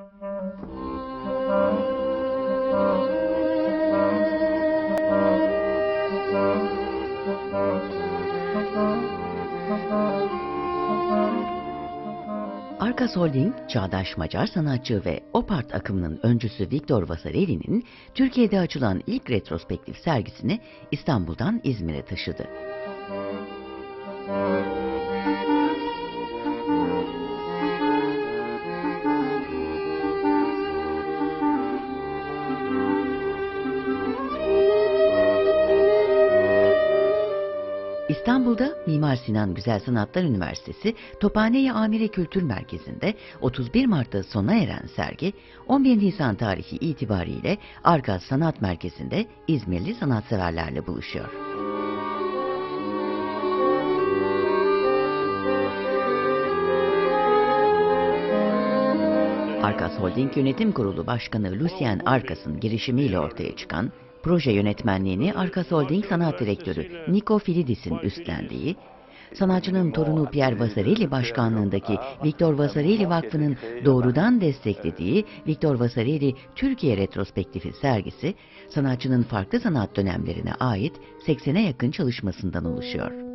Arkas Holding, çağdaş Macar sanatçı ve Opart akımının öncüsü Viktor Vasarely'nin Türkiye'de açılan ilk retrospektif sergisini İstanbul'dan İzmir'e taşıdı. İstanbul'da Mimar Sinan Güzel Sanatlar Üniversitesi Tophane-i Amire Kültür Merkezi'nde 31 Mart'ta sona eren sergi 11 Nisan tarihi itibariyle Argaz Sanat Merkezi'nde İzmirli sanatseverlerle buluşuyor. Arkas Holding Yönetim Kurulu Başkanı Lucien Arkas'ın girişimiyle ortaya çıkan proje yönetmenliğini Arkas Holding Sanat Direktörü Niko Filidis'in üstlendiği, sanatçının torunu Pierre Vasarely başkanlığındaki Victor Vasarely Vakfı'nın doğrudan desteklediği Victor Vasarely Türkiye Retrospektifi sergisi, sanatçının farklı sanat dönemlerine ait 80'e yakın çalışmasından oluşuyor.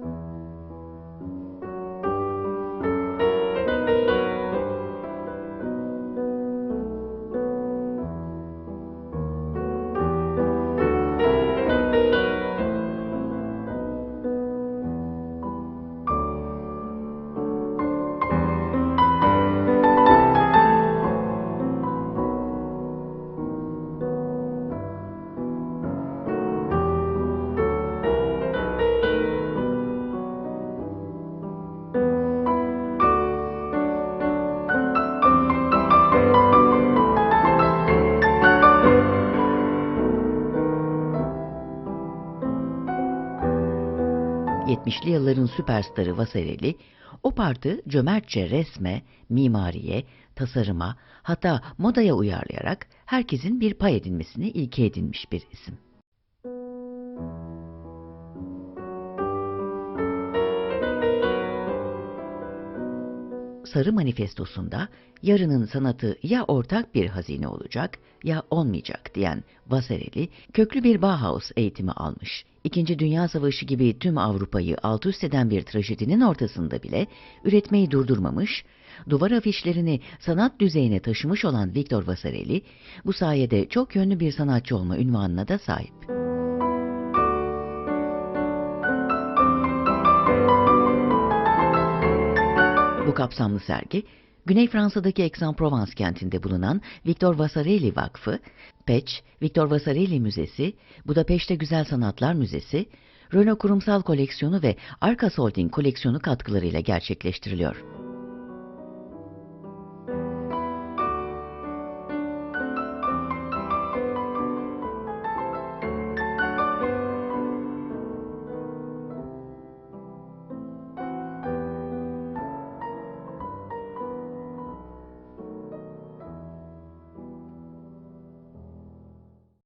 ...70'li yılların süperstarı Vasarely, o parti cömertçe resme, mimariye, tasarıma, hatta modaya uyarlayarak herkesin bir pay edinmesini ilke edinmiş bir isim. Sarı Manifestosu'nda yarının sanatı ya ortak bir hazine olacak ya olmayacak diyen Vasarely, köklü bir Bauhaus eğitimi almış. İkinci Dünya Savaşı gibi tüm Avrupa'yı alt üst eden bir trajedinin ortasında bile üretmeyi durdurmamış, duvar afişlerini sanat düzeyine taşımış olan Victor Vasarely, bu sayede çok yönlü bir sanatçı olma ünvanına da sahip. Bu kapsamlı sergi, Güney Fransa'daki Aix-en-Provence kentinde bulunan Victor Vasarely Vakfı, Peç, Victor Vasarely Müzesi, Budapeşte Güzel Sanatlar Müzesi, Renault Kurumsal Koleksiyonu ve Arkas Holding koleksiyonu katkılarıyla gerçekleştiriliyor.